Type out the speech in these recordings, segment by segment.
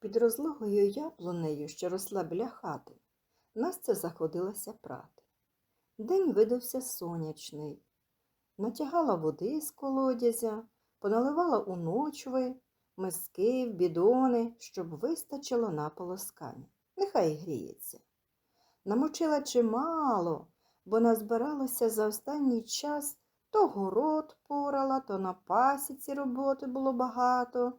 Під розлогою яблунею, що росла біля хати, Настя заходилася прати. День видався сонячний. Натягала води з колодязя, поналивала у ночви, миски, бідони, щоб вистачило на полоскання. Нехай гріється. Намочила чимало, бо назбиралося за останній час то город порала, то на пасіці роботи було багато.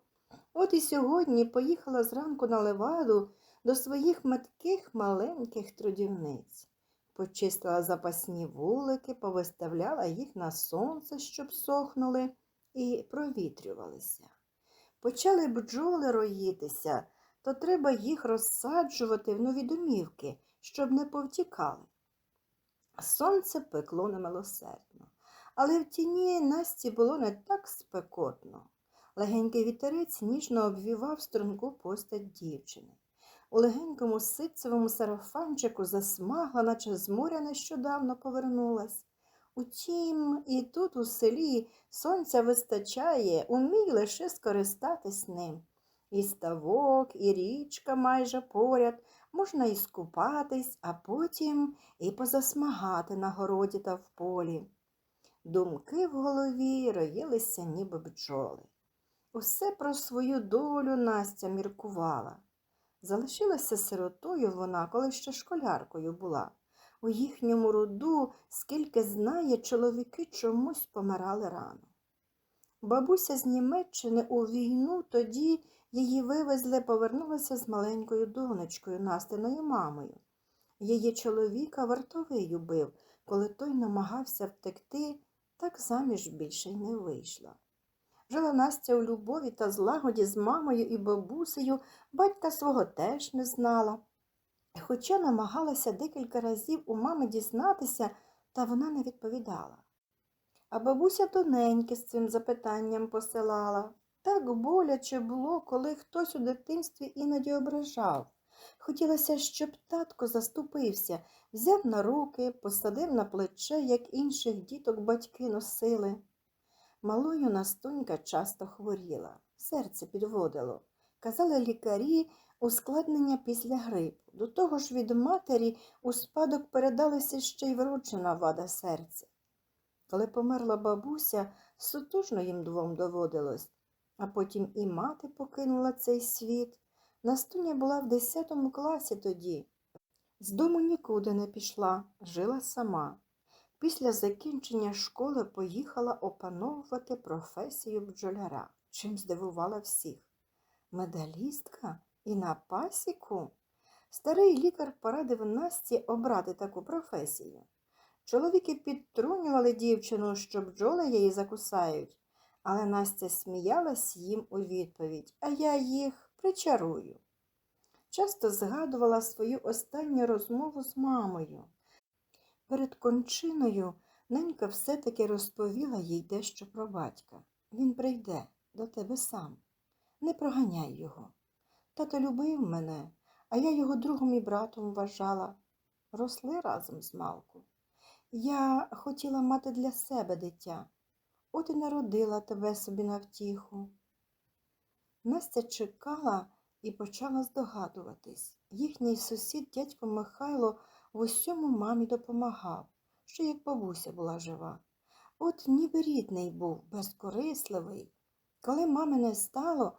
От і сьогодні поїхала зранку на леваду до своїх метких маленьких трудівниць. Почистила запасні вулики, повиставляла їх на сонце, щоб сохнули, і провітрювалися. Почали бджоли роїтися, то треба їх розсаджувати в нові домівки, щоб не повтікали. Сонце пекло немилосердно, але в тіні Насті було не так спекотно. Легенький вітерець ніжно обвівав струнку постать дівчини. У легенькому ситцевому сарафанчику засмагла, наче з моря нещодавно повернулась. Утім, і тут у селі сонця вистачає, умій лише скористатись ним. І ставок, і річка майже поряд, можна і скупатись, а потім і позасмагати на городі та в полі. Думки в голові роїлися, ніби бджоли. Усе про свою долю Настя міркувала. Залишилася сиротою вона, коли ще школяркою була. У їхньому роду, скільки знає, чоловіки чомусь помирали рано. Бабуся з Німеччини у війну тоді її вивезли, повернулася з маленькою донечкою, Настиною мамою. Її чоловіка вартовий убив, коли той намагався втекти, так заміж більше й не вийшла. Жила Настя у любові та злагоді з мамою і бабусею, батька свого теж не знала. Хоча намагалася декілька разів у мами дізнатися, та вона не відповідала. А бабуся тоненьки з цим запитанням посилала. Так боляче було, коли хтось у дитинстві іноді ображав. Хотілося, щоб татко заступився, взяв на руки, посадив на плече, як інших діток батьки носили. Малою Настунька часто хворіла, серце підводило. Казали лікарі ускладнення після грипу. До того ж від матері у спадок передалася ще й вроджена вада серця. Коли померла бабуся, сутужно їм двом доводилось, а потім і мати покинула цей світ. Настуня була в десятому класі тоді. З дому нікуди не пішла, жила сама. Після закінчення школи поїхала опановувати професію бджоляра, чим здивувала всіх. Медалістка і на пасіку? Старий лікар порадив Насті обрати таку професію. Чоловіки підтрунювали дівчину, що бджоли її закусають, але Настя сміялась їм у відповідь, а я їх причарую. Часто згадувала свою останню розмову з мамою. Перед кончиною ненька все-таки розповіла їй дещо про батька. Він прийде до тебе сам. Не проганяй його. Тато любив мене, а я його другом і братом вважала. Росли разом з малку. Я хотіла мати для себе дитя, от і народила тебе собі на втіху. Настя чекала і почала здогадуватись. Їхній сусід, дядько Михайло, в усьому мамі допомагав, що як бабуся була жива. От ніби рідний був, безкорисливий. Коли мами не стало,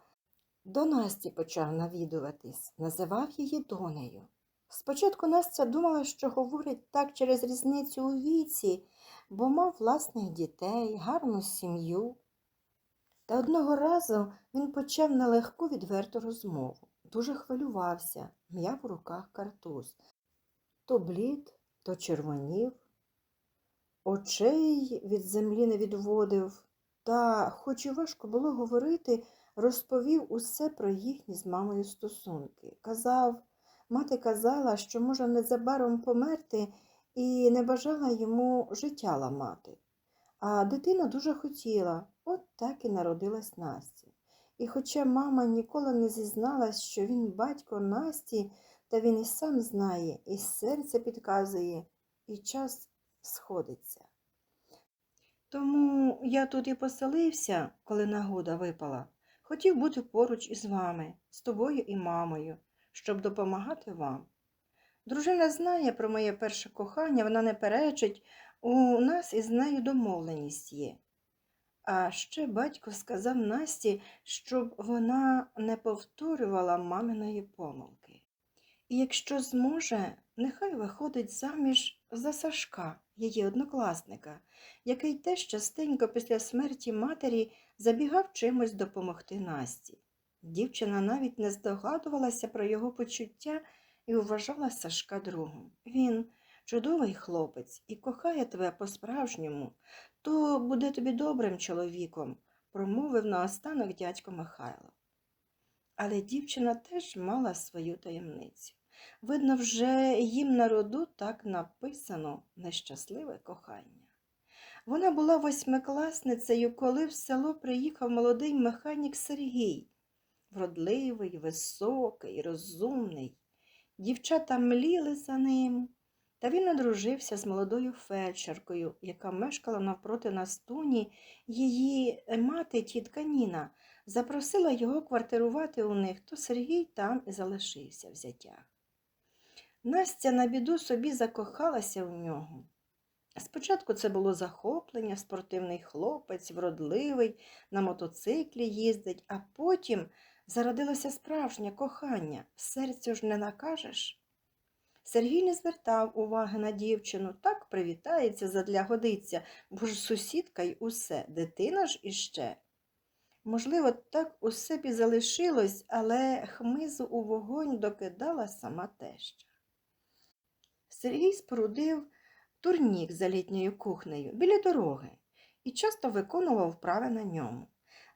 до Насті почав навідуватись, називав її донею. Спочатку Настя думала, що говорить так через різницю у віці, бо мав власних дітей, гарну сім'ю. Та одного разу він почав нелегку відверту розмову. Дуже хвилювався, м'яв у руках картуз. То блід, то червонів. Очей від землі не відводив, та, хоч і важко було говорити, розповів усе про їхні з мамою стосунки. Казав, мати казала, що може незабаром померти і не бажала йому життя ламати. А дитина дуже хотіла, от так і народилась Насті. І хоча мама ніколи не зізналась, що він батько Насті, та він і сам знає, і серце підказує, і час сходиться. Тому я тут і поселився, коли нагода випала. Хотів бути поруч із вами, з тобою і мамою, щоб допомагати вам. Дружина знає про моє перше кохання, вона не перечить, у нас із нею домовленість є. А ще батько сказав Насті, щоб вона не повторювала маминої помилки. Якщо зможе, нехай виходить заміж за Сашка, її однокласника, який теж частенько після смерті матері забігав чимось допомогти Насті. Дівчина навіть не здогадувалася про його почуття і вважала Сашка другом. Він чудовий хлопець і кохає тебе по-справжньому, то буде тобі добрим чоловіком, промовив наостанок дядько Михайло. Але дівчина теж мала свою таємницю. Видно, вже їм на роду так написано нещасливе кохання. Вона була восьмикласницею, коли в село приїхав молодий механік Сергій, вродливий, високий, розумний. Дівчата мліли за ним, та він одружився з молодою фельдшеркою, яка мешкала навпроти на стуні. Її мати, тітка Ніна, запросила його квартирувати у них, то Сергій там і залишився в зятях. Настя на біду собі закохалася в нього. Спочатку це було захоплення, спортивний хлопець, вродливий, на мотоциклі їздить, а потім зародилося справжнє кохання, серцю ж не накажеш. Сергій не звертав уваги на дівчину, так привітається задля годиться, бо ж сусідка й усе, дитина ж іще. Можливо, так усе б залишилось, але хмизу у вогонь докидала сама теща. Сергій спорудив турнік за літньою кухнею біля дороги і часто виконував вправи на ньому.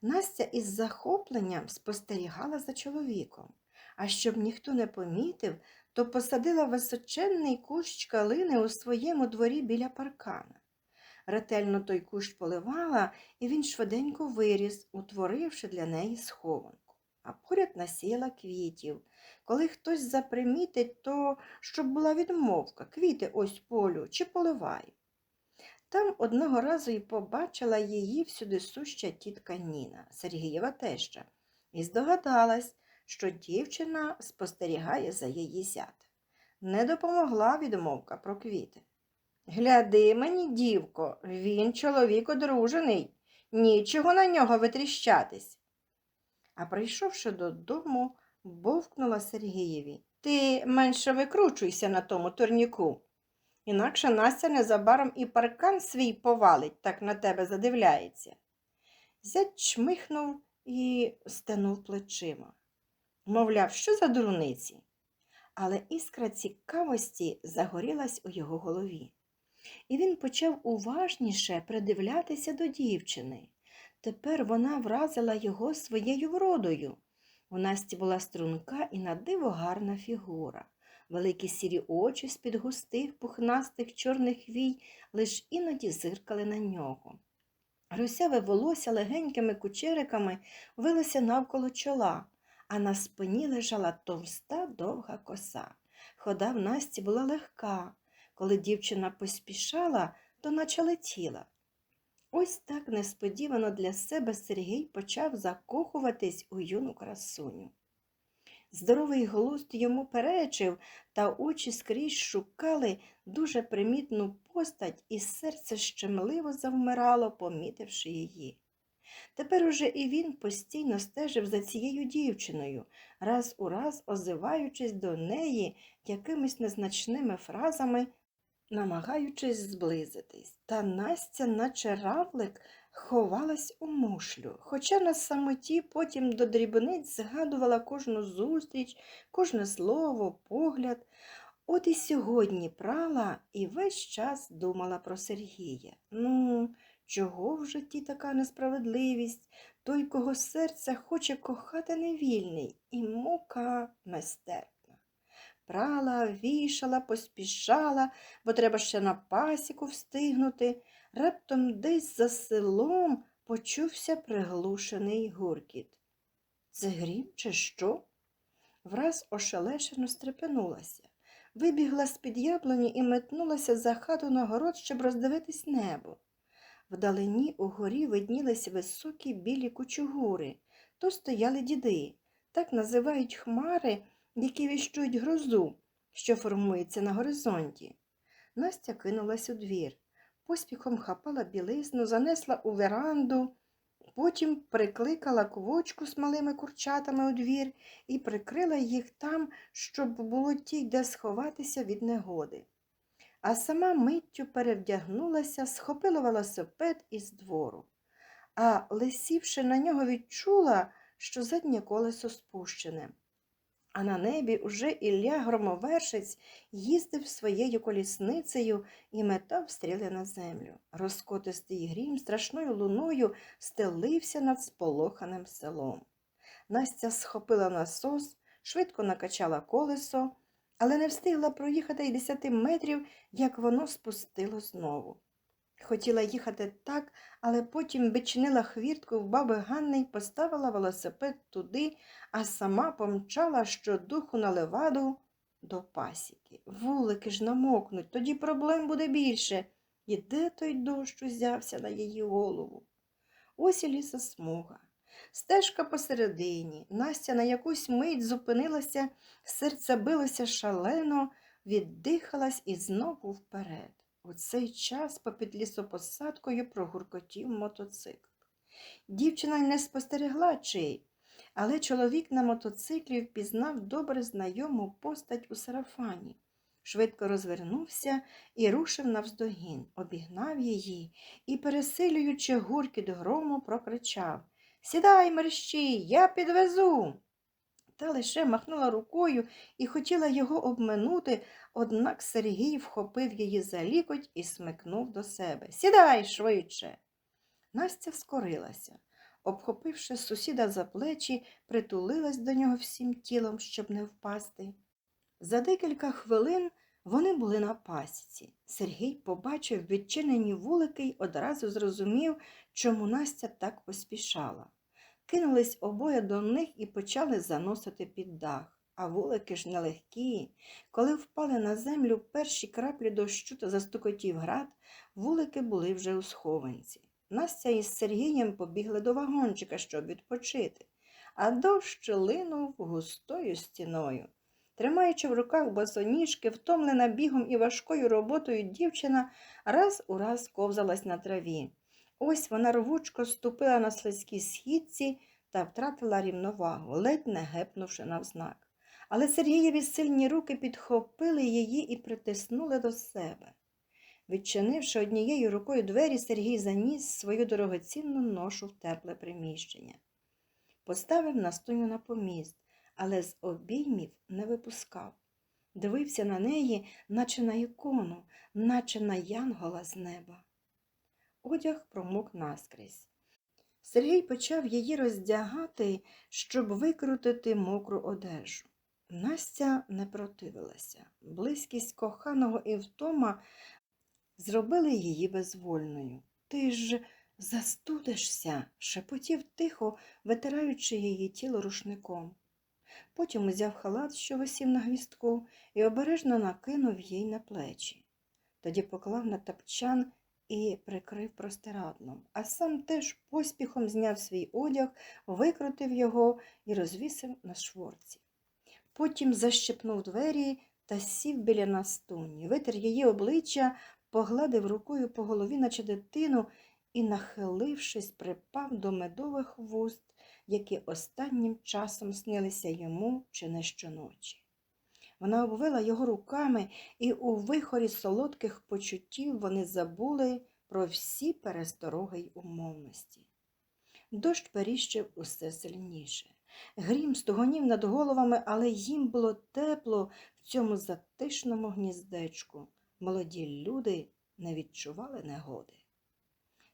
Настя із захопленням спостерігала за чоловіком, а щоб ніхто не помітив, то посадила височенний кущ калини у своєму дворі біля паркана. Ретельно той кущ поливала, і він швиденько виріс, утворивши для неї схованку. А поряд насіяла квітів. Коли хтось запримітить, то щоб була відмовка, квіти ось полю чи поливаю. Там одного разу й побачила її всюди суща тітка Ніна, Сергієва теща, і здогадалась, що дівчина спостерігає за її зятем. Не допомогла відмовка про квіти. Гляди мені, дівко, він чоловік одружений, нічого на нього витріщатись. А прийшовши додому, бовкнула Сергієві. Ти менше викручуйся на тому турніку. Інакше Настя незабаром і паркан свій повалить, так на тебе задивляється. Зять чмихнув і стенув плечима. Мовляв, що за дурниці? Але іскра цікавості загорілась у його голові. І він почав уважніше придивлятися до дівчини. Тепер вона вразила його своєю вродою. У Насті була струнка і на диво гарна фігура. Великі сірі очі з-під густих, пухнастих чорних вій лиш іноді зиркали на нього. Русяве волосся легенькими кучериками вилося навколо чола, а на спині лежала товста довга коса. Хода в Насті була легка. Коли дівчина поспішала, то наче летіла. Ось так несподівано для себе Сергій почав закохуватись у юну красуню. Здоровий глузд йому перечив, та очі скрізь шукали дуже примітну постать, і серце щемливо завмирало, помітивши її. Тепер уже і він постійно стежив за цією дівчиною, раз у раз озиваючись до неї якимись незначними фразами, намагаючись зблизитись. Та Настя, наче равлик, ховалась у мушлю, хоча на самоті потім до дрібниць згадувала кожну зустріч, кожне слово, погляд. От і сьогодні прала і весь час думала про Сергія. Ну, чого в житті така несправедливість? Той, кого серце хоче кохати невільний, і мука нестерпна. Прала, вішала, поспішала, бо треба ще на пасіку встигнути. Раптом десь за селом почувся приглушений гуркіт. Це грім чи що? Враз ошелешено стрепенулася, вибігла з-під яблуні і метнулася за хату на город, щоб роздивитись небо. Вдалині угорі виднілись високі білі кучугури. то стояли діди. Так називають хмари, які віщують грозу, що формується на горизонті. Настя кинулась у двір, поспіхом хапала білизну, занесла у веранду, потім прикликала квочку з малими курчатами у двір і прикрила їх там, щоб було тій, де сховатися від негоди. А сама миттю перевдягнулася, схопила велосипед із двору, а лисівши на нього, відчула, що заднє колесо спущене. А на небі уже Ілля Громовершець їздив своєю колісницею і метав стріли на землю. Розкотистий грім страшною луною стелився над сполоханим селом. Настя схопила насос, швидко накачала колесо, але не встигла проїхати й десяти метрів, як воно спустило знову. Хотіла їхати так, але потім бичинила хвіртку в баби Ганни й поставила велосипед туди, а сама помчала щодуху на леваду до пасіки. Вулики ж намокнуть, тоді проблем буде більше. І де той дощ узявся на її голову? Ось і лісосмуга. Стежка посередині. Настя на якусь мить зупинилася, серце билося шалено, віддихалась і знову вперед. У цей час попід лісопосадкою прогуркотів мотоцикл. Дівчина не спостерегла чий, але чоловік на мотоциклі впізнав добре знайому постать у сарафані. Швидко розвернувся і рушив навздогін, обігнав її і, пересилюючи гуркіт грому, прокричав Сідай, мерщій, я підвезу. Та лише махнула рукою і хотіла його обминути, однак Сергій вхопив її за лікоть і смикнув до себе. Сідай швидше. Настя скорилася. Обхопивши сусіда за плечі, притулилась до нього всім тілом, щоб не впасти. За декілька хвилин вони були на пасіці. Сергій побачив відчинені вулики й одразу зрозумів, чому Настя так поспішала. Кинулись обоє до них і почали заносити під дах. А вулики ж нелегкі. Коли впали на землю перші краплі дощу та застукотів град, вулики були вже у схованці. Настя із Сергієм побігли до вагончика, щоб відпочити, а дощ линув густою стіною. Тримаючи в руках босоніжки, втомлена бігом і важкою роботою дівчина раз у раз ковзалась на траві. Ось вона рвучко ступила на слизькій східці та втратила рівновагу, ледь не гепнувши навзнак. Але Сергієві сильні руки підхопили її і притиснули до себе. Відчинивши однією рукою двері, Сергій заніс свою дорогоцінну ношу в тепле приміщення. Поставив настуню на поміст, але з обіймів не випускав. Дивився на неї, наче на ікону, наче на янгола з неба. Одяг промок наскрізь. Сергій почав її роздягати, щоб викрутити мокру одежу. Настя не противилася. Близькість коханого і втома зробили її безвольною. Ти ж застудишся, шепотів тихо, витираючи її тіло рушником. Потім узяв халат, що висів на гвістку, і обережно накинув їй на плечі. Тоді поклав на тапчан і прикрив простирадлом, а сам теж поспіхом зняв свій одяг, викрутив його і розвісив на шворці. Потім защепнув двері та сів біля настуні, витер її обличчя, погладив рукою по голові, наче дитину, і, нахилившись, припав до медових вуст, які останнім часом снилися йому чи не щоночі. Вона обвила його руками, і у вихорі солодких почуттів вони забули про всі перестороги й умовності. Дощ періщив усе сильніше. Грім стогонів над головами, але їм було тепло в цьому затишному гніздечку. Молоді люди не відчували негоди.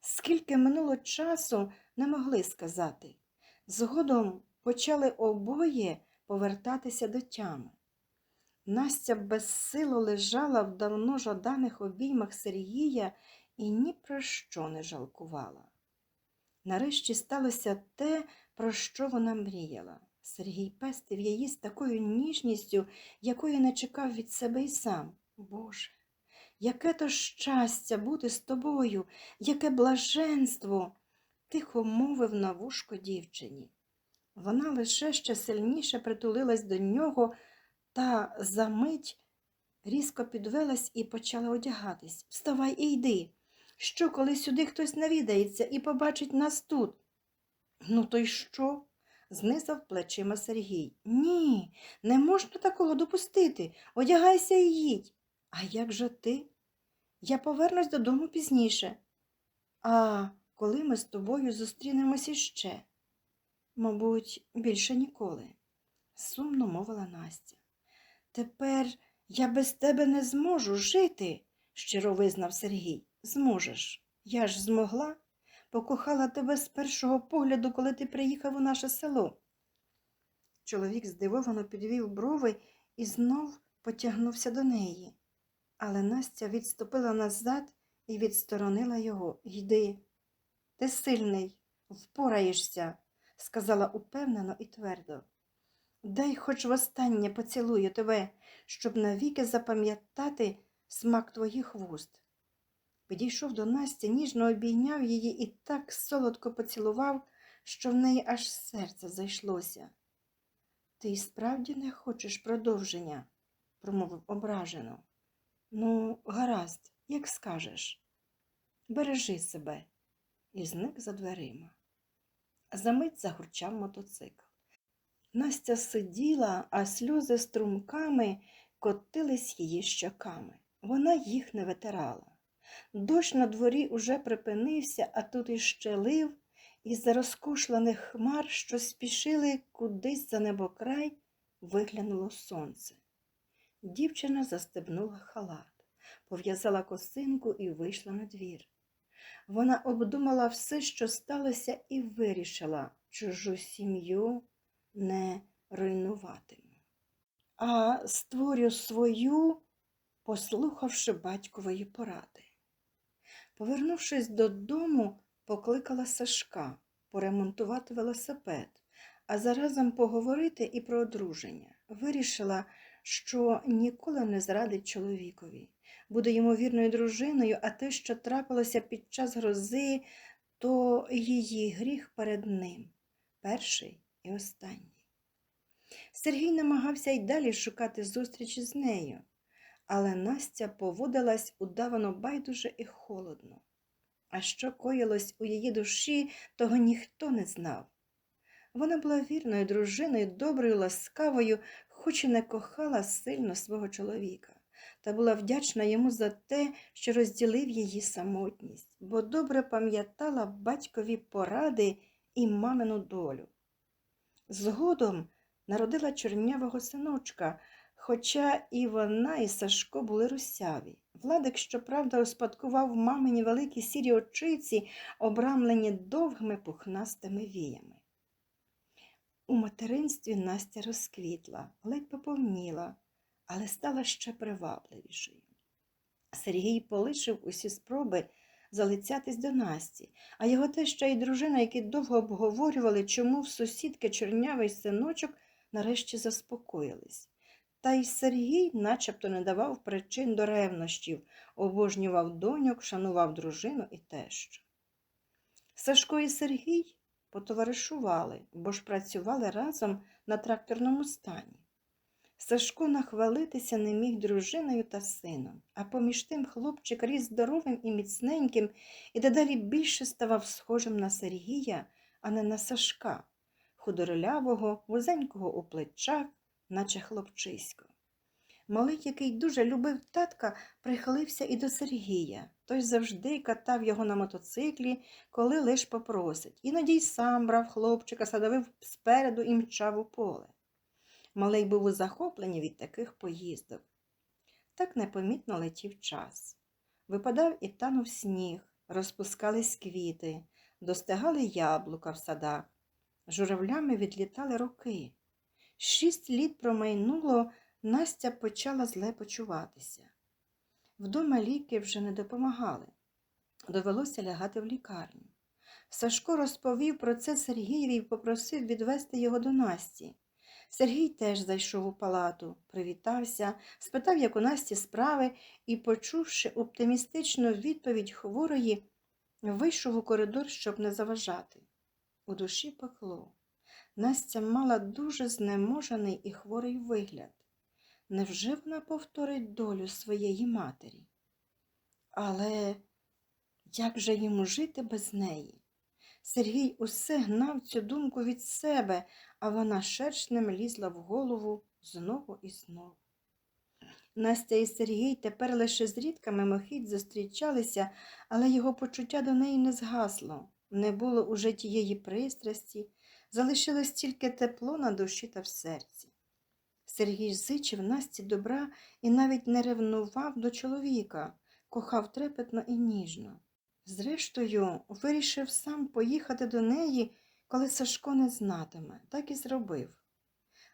Скільки минуло часу, не могли сказати. Згодом почали обоє повертатися до тями. Настя безсило лежала в давно жаданих обіймах Сергія і ні про що не жалкувала. Нарешті сталося те, про що вона мріяла. Сергій пестив її з такою ніжністю, якої не чекав від себе й сам. Боже, яке то щастя бути з тобою, яке блаженство, тихо мовив на вушко дівчині. Вона лише ще сильніше притулилась до нього та за мить різко підвелась і почала одягатись. Вставай і йди. Що, коли сюди хтось навідається і побачить нас тут? Ну, то й що? знизав плечима Сергій. Ні, не можна такого допустити. Одягайся і їдь. А як же ти? Я повернусь додому пізніше. А коли ми з тобою зустрінемось іще? Мабуть, більше ніколи, сумно мовила Настя. Тепер я без тебе не зможу жити, щиро визнав Сергій. Зможеш. Я ж змогла. Покохала тебе з першого погляду, коли ти приїхав у наше село. Чоловік здивовано підвів брови і знов потягнувся до неї. Але Настя відступила назад і відсторонила його. Йди. Ти сильний, впораєшся, сказала упевнено і твердо. Дай хоч востаннє поцілую тебе, щоб навіки запам'ятати смак твоїх вуст. Підійшов до Насті, ніжно обійняв її і так солодко поцілував, що в неї аж серце зайшлося. Ти й справді не хочеш продовження, промовив ображено. Ну, гаразд, як скажеш. Бережи себе. І зник за дверима. Замить загурчав мотоцикл. Настя сиділа, а сльози струмками котились її щоками. Вона їх не витирала. Дощ на дворі уже припинився, а тут іще лив, із-за розкошлених хмар, що спішили кудись за небокрай, виглянуло сонце. Дівчина застебнула халат, пов'язала косинку і вийшла на двір. Вона обдумала все, що сталося, і вирішила чужу сім'ю не руйнуватиму. А створю свою, послухавши батькової поради. Повернувшись додому, покликала Сашка поремонтувати велосипед, а заразом поговорити і про одруження. Вирішила, що ніколи не зрадить чоловікові, буде йому вірною дружиною, а те, що трапилося під час грози, то її гріх перед ним, перший і останній. Сергій намагався й далі шукати зустрічі з нею, але Настя поводилась удавано байдуже і холодно. А що коїлось у її душі, того ніхто не знав. Вона була вірною дружиною, доброю, ласкавою, хоч і не кохала сильно свого чоловіка, та була вдячна йому за те, що розділив її самотність, бо добре пам'ятала батькові поради і мамину долю. Згодом народила чорнявого синочка, хоча і вона, і Сашко були русяві. Владик, щоправда, успадкував мамині великі сірі очиці, обрамлені довгими пухнастими віями. У материнстві Настя розквітла, ледь поповніла, але стала ще привабливішою. Сергій полишив усі спроби залицятись до Насті, а його теща і дружина, які довго обговорювали, чому в сусідки чорнявий синочок, нарешті заспокоїлись. Та й Сергій начебто не давав причин до ревнощів, обожнював доньок, шанував дружину і тещу. Сашко і Сергій потоваришували, бо ж працювали разом на тракторному стані. Сашко нахвалитися не міг дружиною та сином, а поміж тим хлопчик ріс здоровим і міцненьким і дедалі більше ставав схожим на Сергія, а не на Сашка, худорлявого, вузенького у плечах, наче хлопчисько. Малий, який дуже любив татка, прихилився і до Сергія. Той завжди катав його на мотоциклі, коли лиш попросить. Іноді й сам брав хлопчика, садовив спереду і мчав у поле. Малий був у захопленні від таких поїздок. Так непомітно летів час. Випадав і танув сніг, розпускались квіти, достигали яблука в садах. Журавлями відлітали роки. Шість літ промайнуло, Настя почала зле почуватися. Вдома ліки вже не допомагали. Довелося лягати в лікарню. Сашко розповів про це Сергієві і попросив відвести його до Насті. Сергій теж зайшов у палату, привітався, спитав, як у Насті справи, і, почувши оптимістичну відповідь хворої, вийшов у коридор, щоб не заважати. У душі пекло. Настя мала дуже знеможений і хворий вигляд. Невже вона повторить долю своєї матері? Але як же йому жити без неї? Сергій усе гнав цю думку від себе, а вона шершнем лізла в голову знову і знову. Настя і Сергій тепер лише зрідка мимохідь зустрічалися, але його почуття до неї не згасло. Не було уже тієї пристрасті, залишилось тільки тепло на душі та в серці. Сергій зичив Насті добра і навіть не ревнував до чоловіка, кохав трепетно і ніжно. Зрештою, вирішив сам поїхати до неї, коли Сашко не знатиме, так і зробив.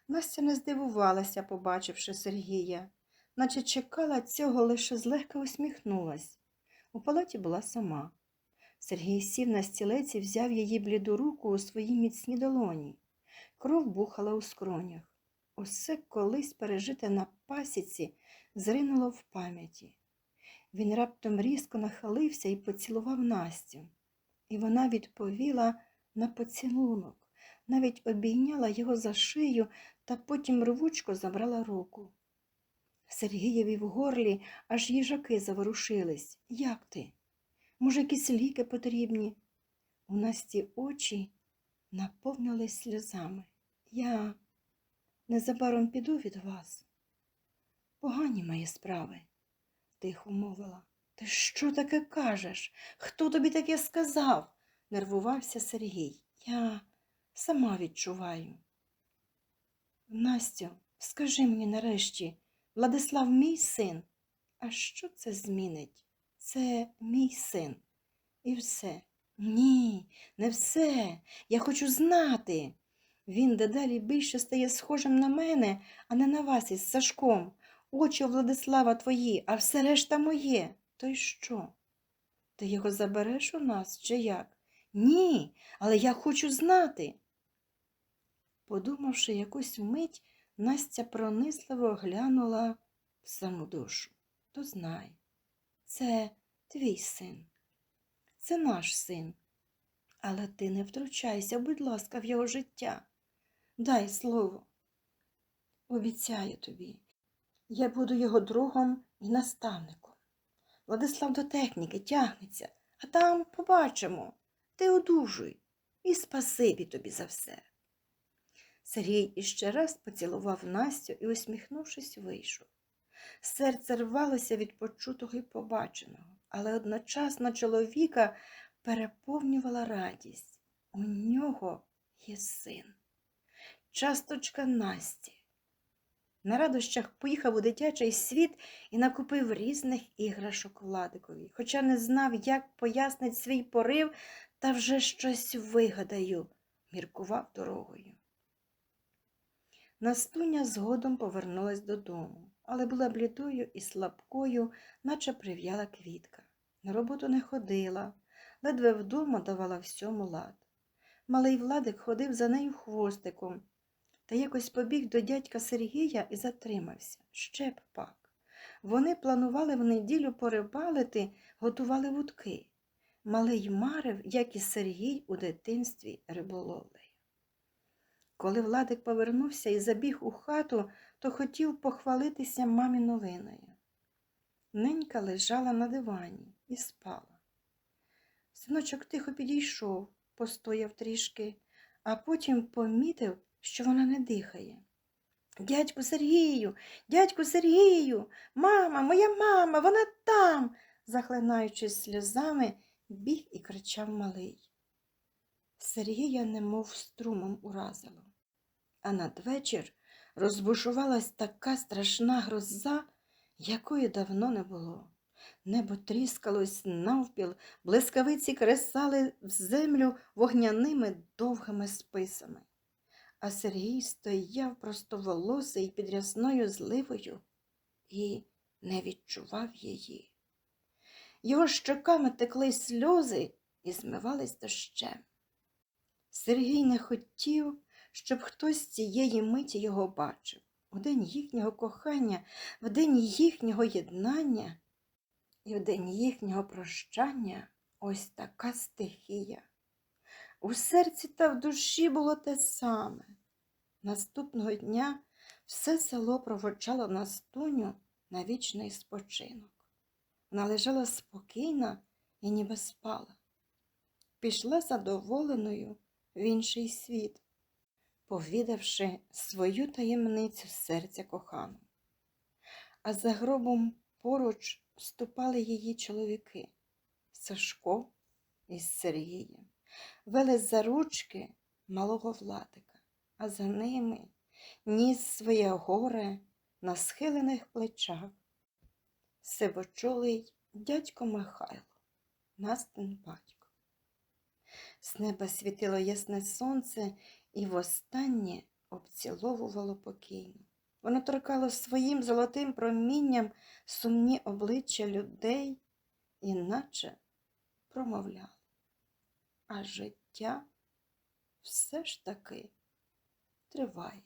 Настя не здивувалася, побачивши Сергія, наче чекала цього, лише злегка усміхнулась. У палаті була сама. Сергій сів на стілець і взяв її бліду руку у свої міцні долоні. Кров бухала у скронях. Усе колись пережите на пасіці зринуло в пам'яті. Він раптом різко нахилився і поцілував Настю, і вона відповіла на поцілунок, навіть обійняла його за шию та потім рвучко забрала руку. Сергієві в горлі аж їжаки заворушились. Як ти? Може, якісь ліки потрібні? У Насті очі наповнились сльозами. Я незабаром піду від вас. Погані мої справи, тихо мовила. Ти що таке кажеш? Хто тобі таке сказав? нервувався Сергій. Я сама відчуваю. Настю, скажи мені нарешті, Владислав мій син. А що це змінить? Це мій син. І все. Ні, не все. Я хочу знати. Він дедалі більше стає схожим на мене, а не на вас із Сашком. Очі Владислава твої, а все решта моє. То й що? Ти його забереш у нас чи як? Ні, але я хочу знати. Подумавши якусь мить, Настя пронизливо глянула в саму душу. То знай, це твій син, це наш син. Але ти не втручайся, будь ласка, в його життя. Дай слово. Обіцяю тобі, я буду його другом і наставником. Владислав до техніки тягнеться, а там побачимо. Ти одужуй і спасибі тобі за все. Сергій іще раз поцілував Настю і, усміхнувшись, вийшов. Серце рвалося від почутого і побаченого, але одночасно чоловіка переповнювала радість. У нього є син. Часточка Насті. На радощах поїхав у дитячий світ і накупив різних іграшок Владикові, хоча не знав, як пояснить свій порив, та вже щось вигадаю, міркував дорогою. Настуня згодом повернулась додому, але була блідою і слабкою, наче прив'яла квітка. На роботу не ходила, ледве вдома давала всьому лад. Малий Владик ходив за нею хвостиком, та якось побіг до дядька Сергія і затримався. Ще б пак. Вони планували в неділю порибалити, готували вудки. Малий марив, як і Сергій у дитинстві риболовлею. Коли Владик повернувся і забіг у хату, то хотів похвалитися мамі новиною. Ненька лежала на дивані і спала. Синочок тихо підійшов, постояв трішки, а потім помітив, що вона не дихає. Дядьку Сергію, дядьку Сергію, мама, моя мама, вона там, захлинаючись сльозами, біг і кричав малий. Сергія немов струмом уразило. А надвечір розбушувалась така страшна гроза, якої давно не було. Небо тріскалось навпіл, блискавиці кресали в землю вогняними довгими списами. А Сергій стояв простоволосий під рясною зливою і не відчував її. Його щоками текли сльози і змивались дощем. Сергій не хотів, щоб хтось цієї миті його бачив. У день їхнього кохання, в день їхнього єднання і в день їхнього прощання ось така стихія. У серці та в душі було те саме. Наступного дня все село проводжало Настуню на вічний спочинок. Вона лежала спокійна і ніби спала. Пішла задоволеною в інший світ, повідавши свою таємницю серця коханого. А за гробом поруч ступали її чоловіки Сашко із Сергієм, вели за ручки малого Владика, а за ними ніс своє горе на схилених плечах. Сивочолий дядько Михайло, Настин батько. З неба світило ясне сонце і востаннє обціловувало покійно. Воно торкало своїм золотим промінням сумні обличчя людей, іначе промовляло. А життя все ж таки триває.